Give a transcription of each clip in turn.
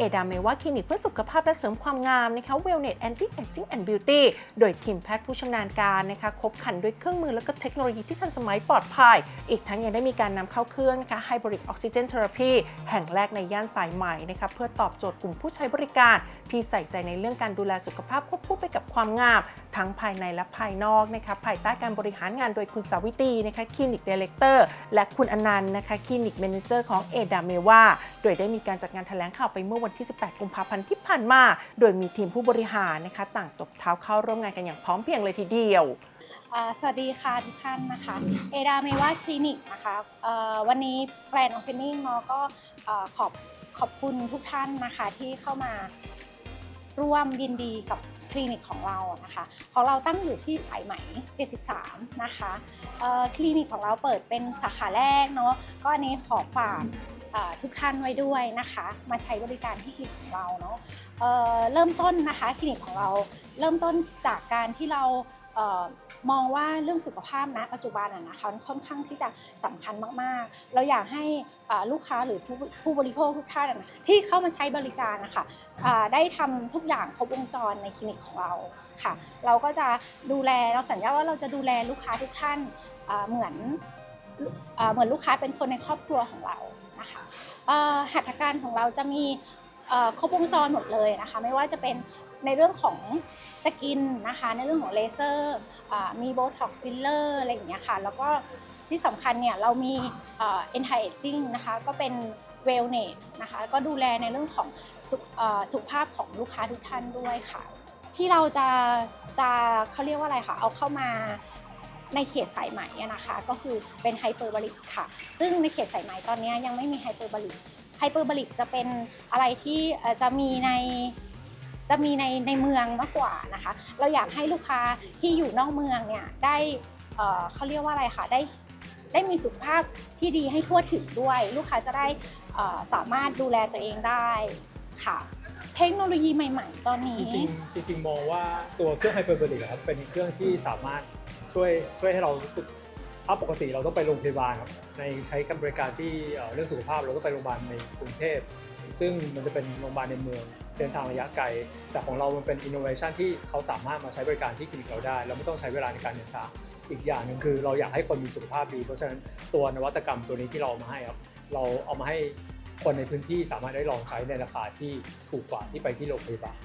เอดาเมว่าคลินิกเพื่อสุขภาพและเสริมความงามนะคะ Wellness Anti Aging and Beauty โดยทีมแพทย์ผู้ชำนาญการนะคะครบครันด้วยเครื่องมือและก็เทคโนโลยีที่ทันสมัยปลอดภัย อีกทั้งยังได้มีการนำเข้าเครื่องนะคะไฮบริดออกซิเจนเทอราพีแห่งแรกในย่านสายใหม่นะคะเพื่อตอบโจทย์กลุ่มผู้ใช้บริการ ที่ใส่ใจในเรื่องการดูแลสุขภาพควบคู่ไปกับความงามทั้งภายในและภายนอกนะคะภายใต้การบริหารงานโดยคุณสาวิตรีนะคะคลินิกดีเลกเตอร์และคุณอนันต์นะคะคลินิก m ม n เจอร์ของเอดาเมว่าโดยได้มีการจัดงานแถลงข่าวไปเมื่อวันที่ 18 กุมภาพันธ์ที่ผ่านมา โดยมีทีมผู้บริหารนะคะต่างตบเท้าเข้าร่วมงานกันอย่างพร้อมเพรียงเลยทีเดียวสวัสดีค่ะทุกท่านนะคะ เอดาเมว่าคลินิกนะคะวันนี้แกรนด์โอเพนนิ่งเนาะก็ขอบขอบคุณทุกท่านนะคะที่เข้ามาร่วมยินดีกับ คลินิกของเรานะคะของเราตั้งอยู่ที่สายไหม 73 นะคะคลินิกของเราเปิดเป็นสาขาแรกเนาะก็อันนี้ขอฝากทุกท่านไว้ด้วยนะคะ มาใช้บริการที่คลินิกของเราเนาะเเริ่มต้นนะคะคลินิกของเราเริ่มต้นจากการที่เรา มองว่าเรื่องสุขภาพนะปัจจุบันอะนะคะค่อนข้างที่จะสำคัญมากๆ เราอยากให้ลูกค้าหรือผู้ผู้บริโภคทุกท่านนะที่เข้ามาใช้บริการนะคะได้ทำทุกอย่างครบวงจรในคลินิกของเราค่ะ เราก็จะดูแลเราสัญญาว่าเราจะดูแลลูกค้าทุกท่านเหมือนเหมือนลูกค้าเป็นคนในครอบครัวของเรานะคะหัตถการของเราจะมีครบวงจรหมดเลยนะคะ ไม่ว่าจะเป็น ในเรื่องของสกินนะคะ ในเรื่องของเลเซอร์มีโบท็อกฟิลเลอร์อะไรอย่างเงี้ยค่ะ แล้วก็ที่สำคัญเนี่ยเรามีเอ็นไทเอจิ้งนะคะ ก็เป็นเวลเนสนะคะ ก็ดูแลในเรื่องของสุขเอ่อสุขภาพของลูกค้าทุกท่านด้วยค่ะ ที่เราจะจะเขาเรียกว่าอะไรคะเอาเข้ามาในเขตสายไหมนะคะ ก็คือเป็นไฮเปอร์บริกค่ะ ซึ่งในเขตสายไหมตอนนี้ยังไม่มีไฮเปอร์บริกไฮเปอร์บริกจะเป็นอะไรที่จะมีใน จะมีในในเมืองมากกว่านะคะ เราอยากให้ลูกค้าที่อยู่นอกเมืองเนี่ยได้เอ่อเขาเรียกว่าอะไรคะได้ได้มีสุขภาพที่ดีให้ทั่วถึงด้วย ลูกค้าจะได้เอ่อสามารถดูแลตัวเองได้ค่ะ เทคโนโลยีใหม่ ๆ ตอนนี้ จริงๆจริงๆมองว่าตัวเครื่องไฮเปอร์เบริกครับเป็นเครื่องที่สามารถช่วยช่วยให้เรารู้สึก ถ้าปกติเราต้องไปโรงพยาบาลครับในใช้การบริการที่เอ่อเรื่องสุขภาพเราต้องไปโรงพยาบาลในกรุงเทพซึ่งมันจะเป็นโรงพยาบาลในเมืองเดินทางระยะไกล แต่ของเรามันเป็นอินโนเวชันที่เขาสามารถมาใช้บริการที่คลินิกเราได้ เราไม่ต้องใช้เวลาในการเดินทางอีกอย่างหนึ่งคือเราอยากให้คนมีสุขภาพดี เพราะฉะนั้นตัวนวัตกรรมตัวนี้ที่เราเอามาให้ครับเราเอามาให้คนในพื้นที่สามารถได้ลองใช้ในราคาที่ถูกกว่าที่ไปที่โรงพยาบาล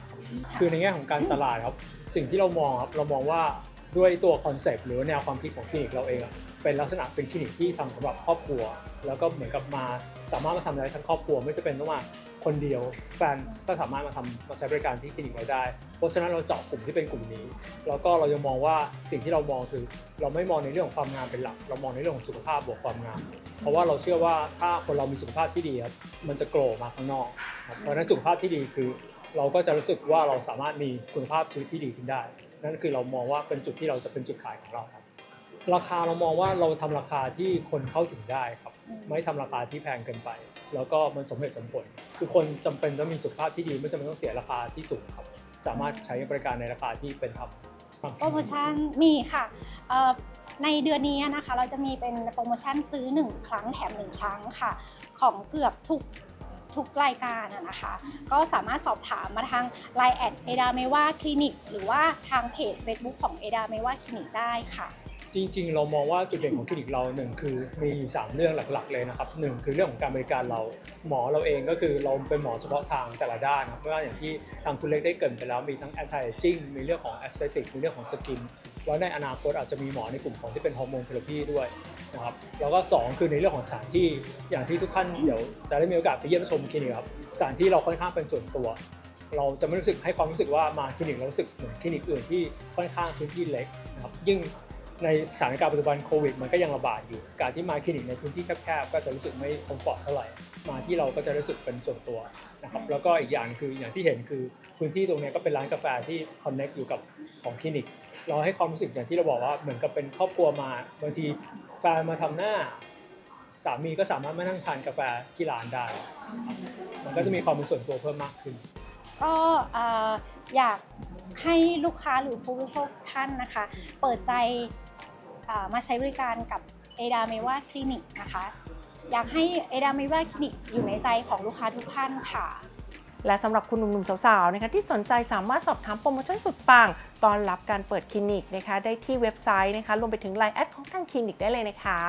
คือในแง่ของการตลาดครับสิ่งที่เรามองครับเรามองว่า ด้วยตัวคอนเซปต์หรือว่าแนวความคิดของคลินิกเราเองอะเป็นลักษณะเป็นคลินิกที่ทำสำหรับครอบครัว แล้วก็เหมือนกับมาสามารถมาทำอะไรทั้งครอบครัวไม่จะเป็นต้องมาคนเดียวแฟนก็สามารถมาทำมาใช้บริการที่คลินิกเราได้ เพราะฉะนั้นเราเจาะกลุ่มที่เป็นกลุ่มนี้ แล้วก็เราจะมองว่าสิ่งที่เรามองคือ เราไม่มองในเรื่องของความงามเป็นหลัก เรามองในเรื่องของสุขภาพบวกความงาม เพราะว่าเราเชื่อว่าถ้าคนเรามีสุขภาพที่ดีครับมันจะโกรมาข้างนอก เพราะฉะนั้นสุขภาพที่ดีคือ เราก็จะรู้สึกว่าเราสามารถมีคุณภาพชีวิตที่ดีขึ้นได้ นั่นคือเรามองว่าเป็นจุดที่เราจะเป็นจุดขายของเราครับ ราคาเรามองว่าเราทำราคาที่คนเข้าถึงได้ครับอืมไม่ทำราคาที่แพงเกินไป แล้วก็มันสมเหตุสมผล คือคนจำเป็นต้องมีสุขภาพที่ดีไม่จำเป็นต้องเสียราคาที่สูงครับ สามารถใช้บริการในราคาที่เป็นธรรมโปรโมชั่นมีค่ะเอ่อในเดือนนี้นะคะเราจะมีเป็นโปรโมชั่นซื้อ 1 ครั้งแถม 1 ครั้งค่ะ ของเกือบทุก ทุกรายการนะคะ ก็สามารถสอบถามมาทาง Line แอดเอดาเมว่าคลินิกหรือว่าทางเพจ Facebook ของเอดาเมว่าคลินิกได้ค่ะ จริง ๆ เรามองว่าจุดเด่นของคลินิกเราหนึ่งคือมีอยู่สามเรื่องหลักๆ เลยนะครับหนึ่งคือเรื่องของการบริการเราหมอเราเองก็คือเราเป็นหมอเฉพาะทางแต่ละด้านครับไม่ว่าอย่างที่ทางคุณเล็กได้เกรินไปแล้วมีทั้ง anti aging มีเรื่องของ aesthetic มีเรื่องของสกิน แล้วในอนาคตอาจจะมีหมอในกลุ่มของที่เป็นฮอร์โมนเทอราพีด้วยนะครับแล้วก็สองคือในเรื่องของสถานที่อย่างที่ทุกท่านเดี๋ยวจะได้มีโอกาสไปเยี่ยมชมคลินิกครับสถานที่เราค่อนข้างเป็นส่วนตัว เราจะไม่รู้สึกให้ความรู้สึกว่ามาคลินิกเรารู้สึกเหมือนคลินิกอื่นที่ค่อนข้างพื้นที่เล็กนะครับยิ่ง ในสถานการณ์ปัจจุบันโควิดมันก็ยังระบาดอยู่ การที่มาคลินิกในพื้นที่แคบๆก็จะรู้สึกไม่คอมฟอร์ตเท่าไหร่ มาที่เราก็จะรู้สึกเป็นส่วนตัวนะครับ แล้วก็อีกอย่างคืออย่างที่เห็นคือพื้นที่ตรงนี้ก็เป็นร้านกาแฟที่คอนเน็กอยู่กับของคลินิก เราให้ความรู้สึกอย่างที่เราบอกว่าเหมือนกับเป็นครอบครัวมาบางทีแฟนมาทำหน้า สามีก็สามารถมานั่งทานกาแฟที่ร้านได้ มันก็จะมีความเป็นส่วนตัวเพิ่มมากขึ้น ก็อยาก ให้ลูกค้าหรือผู้บริโภคท่านนะคะ เปิดใจมาใช้บริการกับเอดาเมว่าคลินิกนะคะ อยากให้เอดาเมว่าคลินิกอยู่ในใจของลูกค้าทุกท่านค่ะ และสำหรับคุณหนุ่มๆสาวๆนะคะที่สนใจสามารถสอบถามโปรโมชั่นสุดปังตอนรับการเปิดคลินิกนะคะ ได้ที่เว็บไซต์นะคะรวมไปถึงไลน์แอดของทางคลินิกได้เลยนะคะ